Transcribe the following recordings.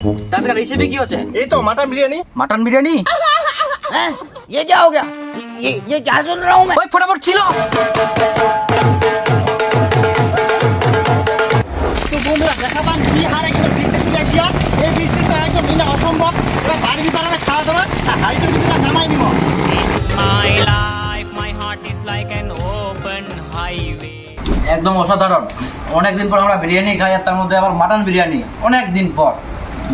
আজকাল রেসিপি কি হচ্ছে এই তো মাটন বিরিয়ানি मटन बिरयानी हैं? ये क्या हो गया ये ये क्या सुन रहा हूँ मैं ওই ফটাফট ছিল তো বন্ধুরা দেখা পান বিহারে কিন্তু বৃষ্টি চলে আসিয়া এই বৃষ্টি তো একদম মিলে অসম্ভব এবার বাড়ির ভিতরে আমরা খাওয়া দাওয়া আর হাড়িটার ভিতরে জামাই নিব my life, my heart is like an open highway. একদম অসাধারণ অনেকদিন পর আমরা বিরিয়ানি খাই আর তার মধ্যে আবার মাটন বিরিয়ানি অনেক দিন পর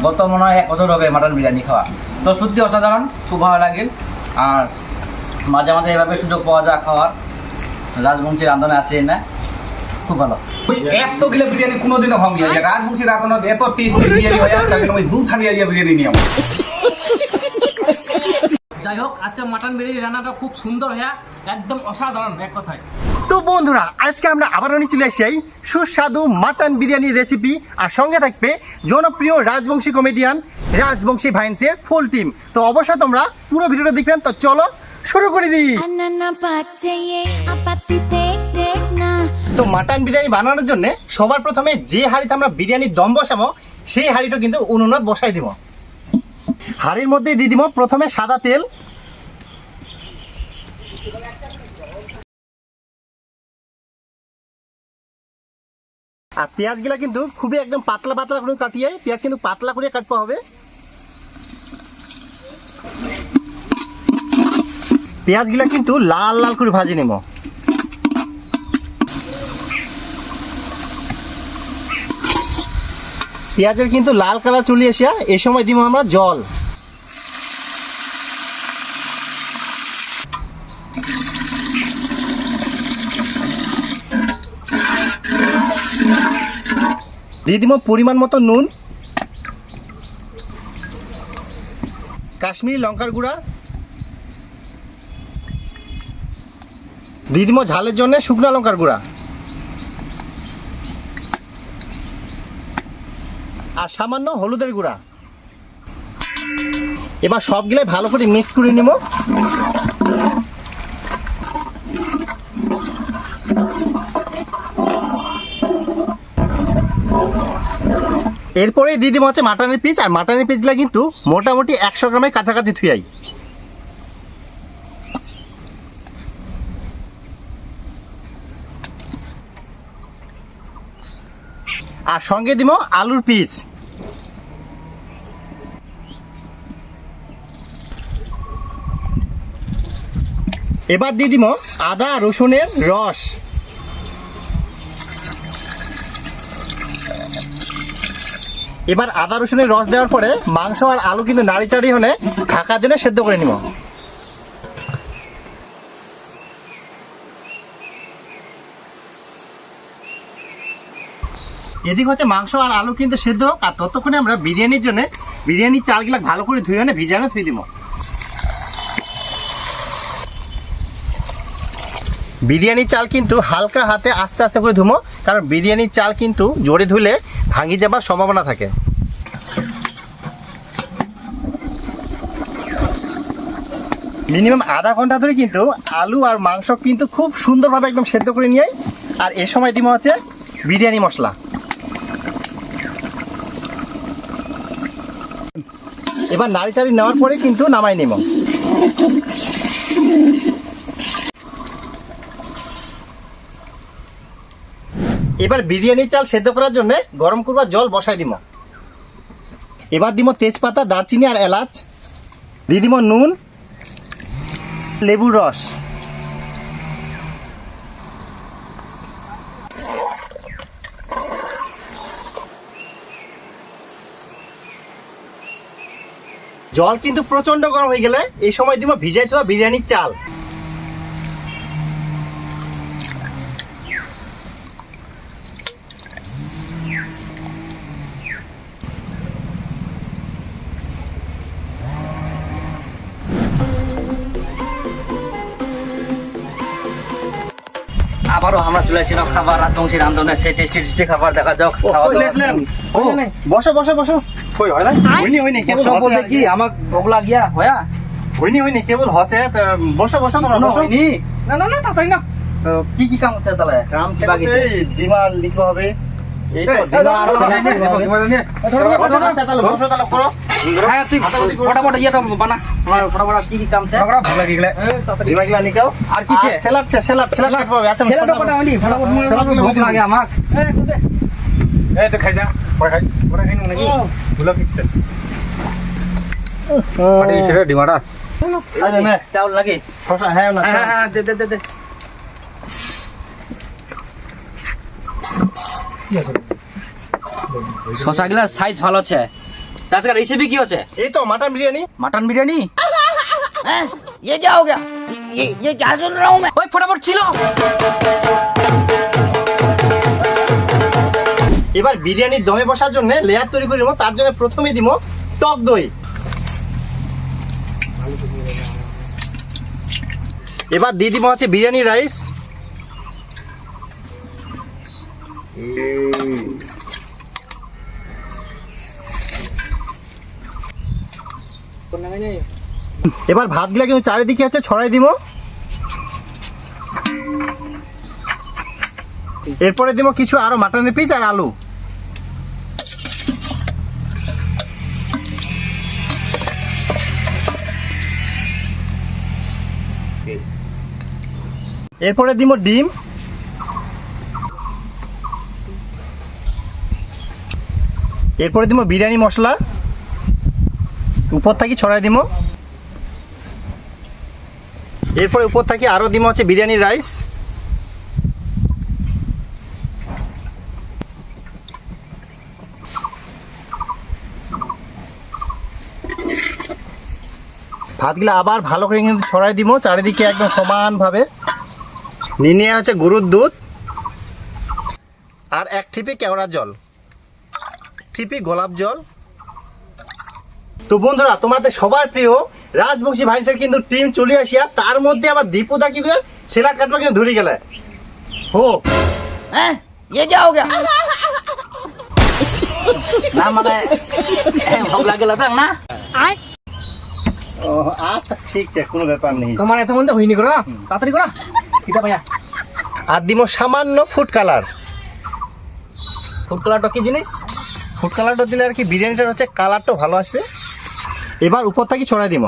গত মনে হয় এক বছর হবে মাটন বিরিয়ানি খাওয়া। তো সত্যি অসাধারণ, খুব ভালো লাগিল। আর মাঝে মাঝে এভাবে সুযোগ পাওয়া যায় খাওয়ার। রাজবংশী রান্ধনে আসে না খুব ভালো। ওই এত গিলা বিরিয়ানি কোনোদিনও খাওয়া রাজবংশী রাঁধনত এত টেস্টি বিরিয়ানি হয় তার ওই দু আইয়া বিরিয়ানি নিয়ে যাই হোক আজকে মাটন বিরিয়ানি রান্নাটা খুব সুন্দর হ্যাঁ একদম অসাধারণ এক কথায়। তো বন্ধুরা আজকে আমরা আবারও নিয়ে চলে আসি সুস্বাদু মাটন বিরিয়ানি রেসিপি আর সঙ্গে থাকবে জনপ্রিয় রাজবংশী কমেডিয়ান রাজবংশী ভাইন্সের ফুল টিম তো অবশ্যই তোমরা পুরো ভিডিওটা দেখবেন তো চলো শুরু করে দিই। তো মাটন বিরিয়ানি বানানোর জন্য সবার প্রথমে যে হাঁড়িতে আমরা বিরিয়ানির দম বসাবো সেই হাঁড়িটা কিন্তু উনুনত বসাই দিব। হাঁড়ির মধ্যে দিয়ে দিব প্রথমে সাদা তেল আর পেঁয়াজগুলা কিন্তু খুবই একদম পাতলা পাতলা করে কাটিয়ে পেঁয়াজ কিন্তু পাতলা করে কাটতে হবে। পেঁয়াজগুলা কিন্তু লাল লাল করে ভাজি নেব। পেঁয়াজের কিন্তু লাল কালার চলে আসিয়া এই সময় দিব আমরা জল। দিয়ে দিব পরিমাণ মতো নুন, কাশ্মীরি লঙ্কার গুঁড়া, দিয়ে দিব ঝালের জন্য শুকনো লঙ্কার গুঁড়া। আর সামান্য হলুদের গুঁড়া। এবার সবগুলাই ভালো করে মিক্স করে নিব। এরপরে দিয়ে দিব হচ্ছে মাটনের পিস আর মাটনের পিসগুলো কিন্তু মোটামুটি একশো গ্রামের কাছাকাছি থুয়াই আর সঙ্গে দিব আলুর পিস এবার দিয়ে দিব আদা রসুনের রস। এবার আদা রসুনের রস দেওয়ার পরে মাংস আর আলু কিন্তু নাড়ি চাড়ি হলে ঢাকা দিনে সেদ্ধ করে নিব। এদিক হচ্ছে মাংস আর আলু কিন্তু সেদ্ধ হোক, আর ততক্ষণে আমরা বিরিয়ানির জন্য বিরিয়ানির চালগুলা ভালো করে ধুয়ে এনে ভিজানো ধুয়ে দিব। বিরিয়ানির চাল কিন্তু হালকা হাতে আস্তে আস্তে করে ধুমো, কারণ বিরিয়ানির চাল কিন্তু জোরে ধুলে ভাঙি যাবার সম্ভাবনা থাকে। মিনিমাম আধা ঘণ্টা ধরে কিন্তু আলু আর মাংস কিন্তু খুব সুন্দরভাবে একদম সেদ্ধ করে নিয়ে আর এ সময় দিব হচ্ছে বিরিয়ানি মশলা। এবার নাড়ি চাড়ি নেওয়ার পরে কিন্তু নামাই নেব। এবার বিরিয়ানি চাল সেদ্ধ করার জন্য গরম করবার জল বসাই দিব এবার দিব তেজপাতা, দারচিনি আর এলাচ। দিয়ে দিব নুন, লেবুর রস। জল কিন্তু প্রচণ্ড গরম হয়ে গেলে এই সময় দিব ভিজাই থোয়া বিরিয়ানির চাল। আবারও খাবার আর রাজবংশী রান্ধনে টেস্টি টেস্টি খাবার দেখা যাও খাওয়া? ও, বসো বসো বসো। কই হয় না? হইনি হইনি কেবল বলতে কি আমার প্রবলা গিয়া হয়া? হইনি হইনি কেবল হতে বসো বসো তোমরা বসো। হইনি না না না তাড়াতাড়ি না কি কি কাম হচ্ছে তাহলে? কাম? ছিল? ডিমান্ড লিখতে হবে। আমাক। এই খাই যা পরে খাই পরে খাই নাকি? ভুলো কি পাটি ছেড়ে ডিমাটা? আচ্ছা নে। চাউল লাগে। হ্যাঁ হ্যাঁ হ্যাঁ দে দে দে। শশাগুলার সাইজ ভালো আছে আজকে রেসিপি কি হচ্ছে এই তো মাটন বিরিয়ানি মাটন বিরিয়ানি हैं? ये क्या हो गया ये ये क्या सुन रहा हूँ मैं ওই ফটাফট ছিল এবার বিরিয়ানির দমে বসার জন্য লেয়ার তৈরি করে নেবো তার জন্য প্রথমে দিব টক দই এবার দিয়ে দিব হচ্ছে বিরিয়ানি রাইস এবার ভাতগুলা কিন্তু চারিদিকে হচ্ছে ছড়াই দিব এরপরে দিব কিছু আরও মাটনের পিস আর আলু। এরপরে দিব ডিম। এরপরে দিব বিরিয়ানি মশলা। উপর থাকি ছড়াই দিব এরপরে উপর থাকি আরও দিব হচ্ছে বিরিয়ানি রাইস। ভাতগুলো আবার ভালো করে কিন্তু ছড়াই দিব চারিদিকে একদম সমানভাবে। নিয়ে হচ্ছে গরুর দুধ। আর এক ঠিপি কেওড়ার জল। ঠিপি গোলাপ জল তো বন্ধুরা তোমাদের সবার প্রিয় রাজবংশী ভাইসের কিন্তু টিম চলে আসিয়া তার মধ্যে আবার দীপুদা কি করে সেলাট কাটবা কিন্তু ধরে গেলে ও हैं? ये क्या हो गया না মানে ভোগ লাগে তো না ও, আচ্ছা ঠিক আছে কোনো ব্যাপার নেই তোমার এত মধ্যে হয়নি করো তাড়াতাড়ি করো কিটা ভাইয়া আর দিব সামান্য ফুড কালার ফুড কালারটা কি জিনিস ফুড কালারটা দিলে আর কি বিরিয়ানিটার হচ্ছে কালারটা ভালো আসবে। এবার উপর থেকে ছড়াই দিব।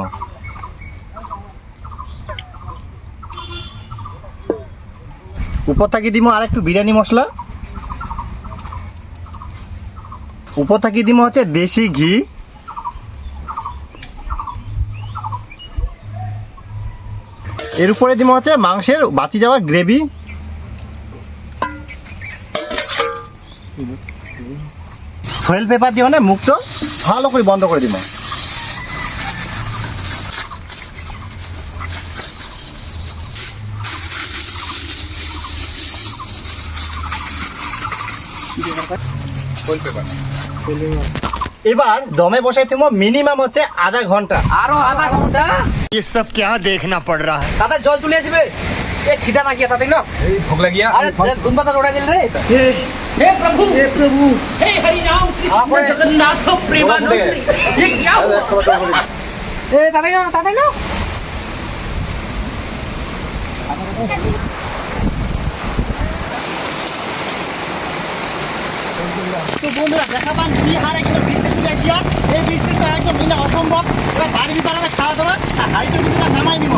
উপর থেকে দিব আর একটু বিরিয়ানি মশলা। উপর থেকে দিব হচ্ছে দেশি ঘি। এর উপরে দিব হচ্ছে মাংসের বাঁচি যাওয়া গ্রেভি। ফয়েল পেপার দিয়ে মানে মুখটা ভালো করে বন্ধ করে দিব এবার দমে বসাই তুমি মিনিমাম হচ্ছে আধা ঘন্টা আরো আধা ঘন্টা ये सब क्या देखना पड़ रहा है তাতে জল চলে আসবে এ খিদা নাকি তাতে না এই ভোগ লাগিয়া আরে ধুন পাতা ওড়াই দিল রে हे प्रभु हे प्रभु हे हरि राम कृष्ण जगन्नाथ प्रेमानंद ये क्या हुआ ए ताते ना ताते ना তো বন্ধুরা দেখা পান বিহারে কিন্তু বৃষ্টি চলে আসিয়া এই বৃষ্টি তো একদম বিনা অসম্ভব এবার বাড়ির ভিতরে আমরা খাওয়া দাওয়া আর হাইটের ভিতরে নামাই নিব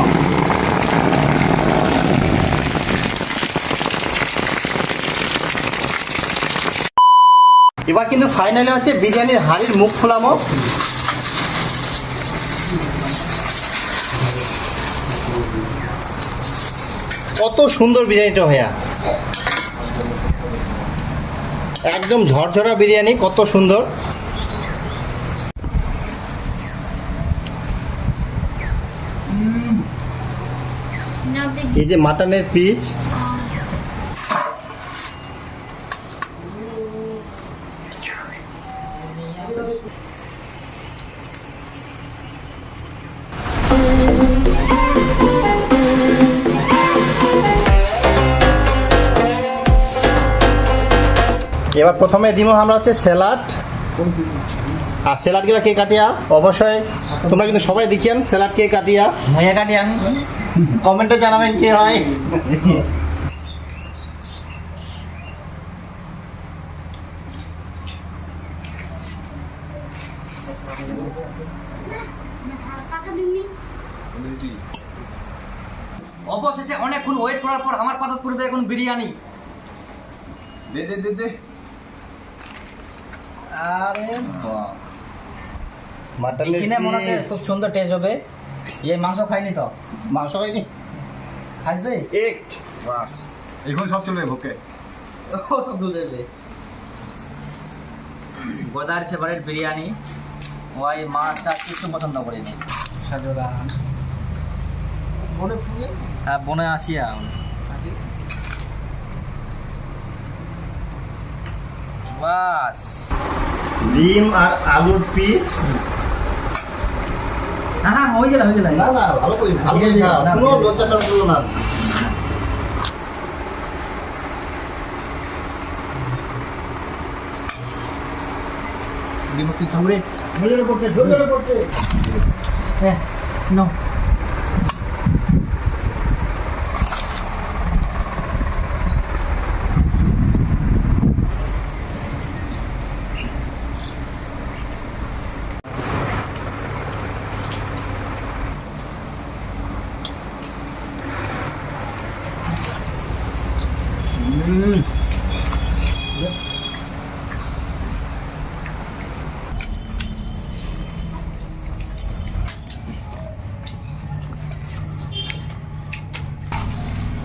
এবার কিন্তু ফাইনালি হচ্ছে বিরিয়ানির হাড়ির মুখ খোলামো কত সুন্দর বিরিয়ানিটা হইয়া একদম ঝরঝরা বিরিয়ানি কত সুন্দর। এই যে মাটনের পিচ। এবার প্রথমে দিব আমরা হচ্ছে স্যালাড আর স্যালাডগুলা কে কাটিয়া? অবশ্যই তোমরা কিন্তু সবাই দেখিয়ান স্যালাড কে কাটিয়া। ভাইয়া কাটিয়ান কমেন্টে জানাবেন কে হয়। অবশেষে অনেকক্ষণ ওয়েট করার পর আমার পাতা পড়বে এখন বিরিয়ানি। দে দে দে দে। আরে বাহ মাটনের মনে হচ্ছে খুব সুন্দর টেস্ট হবে। এই মাংস খাইনি তো? মাংস এক বাস। এখন সব চলে ভোকে ও সব দুধ দেবে গোদার ফেভারিট বিরিয়ানি। ওই মাছটা কিছু পছন্দ করিনি। সাজুরান। হ্যাঁ বনে আসিয়া বাস। ডিম আর আলুর পিস হ্যাঁ হ্যাঁ হয়ে গেল হয়ে গেল। না না ভালো করে ভালো করে খাও। না, কোনো লজ্জা করো না। বিমুক্তি থামরে ঝোলের পড়ছে ঝোলের পড়ছে। হ্যাঁ নো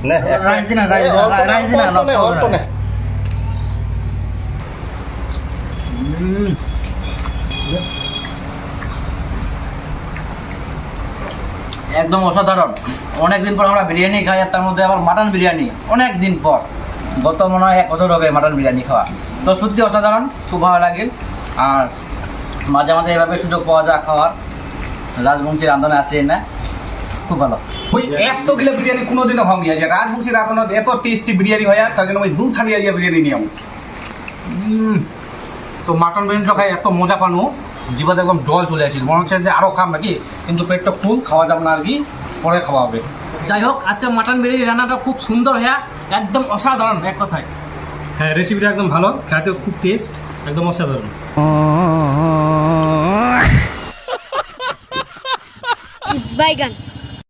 নে রাইস দিনা, রাইস দিনা, অল্প নে, রাইস দিনা, অল্প নে, নষ্ট অল্প করে নে। একদম অসাধারণ। অনেকদিন পর আমরা বিরিয়ানি খাই আর তার মধ্যে আবার মাটন বিরিয়ানি। অনেক দিন পর। গত মনে হয় এক বছর হবে মাটন বিরিয়ানি খাওয়া। তো সত্যি অসাধারণ খুব ভালো লাগে আর মাঝে মাঝে এভাবে সুযোগ পাওয়া যায় খাওয়ার। রাজবংশী রান্ধনে আসে না খুব ভালো। ওই এত গিলা বিরিয়ানি কোনোদিনও খাওয়া গিয়া যে রাজবংশী রাঁধনত এত টেস্টি বিরিয়ানি হয় তার জন্য ওই দু থালি আরিয়া বিরিয়ানি নিয়ে তো মাটন বিরিয়ানিটা খাই এত মজা পানো। জিভাতে একদম জল চলে আসছিল মনে হচ্ছে যে আরও খাম নাকি? কিন্তু পেটটা ফুল খাওয়া যাবে না আর কি। পরে খাওয়া হবে যাই হোক আজকে মাটন বিরিয়ানি রান্নাটা খুব সুন্দর হ্যাঁ একদম অসাধারণ এক কথায়। হ্যাঁ রেসিপিটা একদম ভালো খেতে খুব টেস্ট একদম অসাধারণ। বাইগান।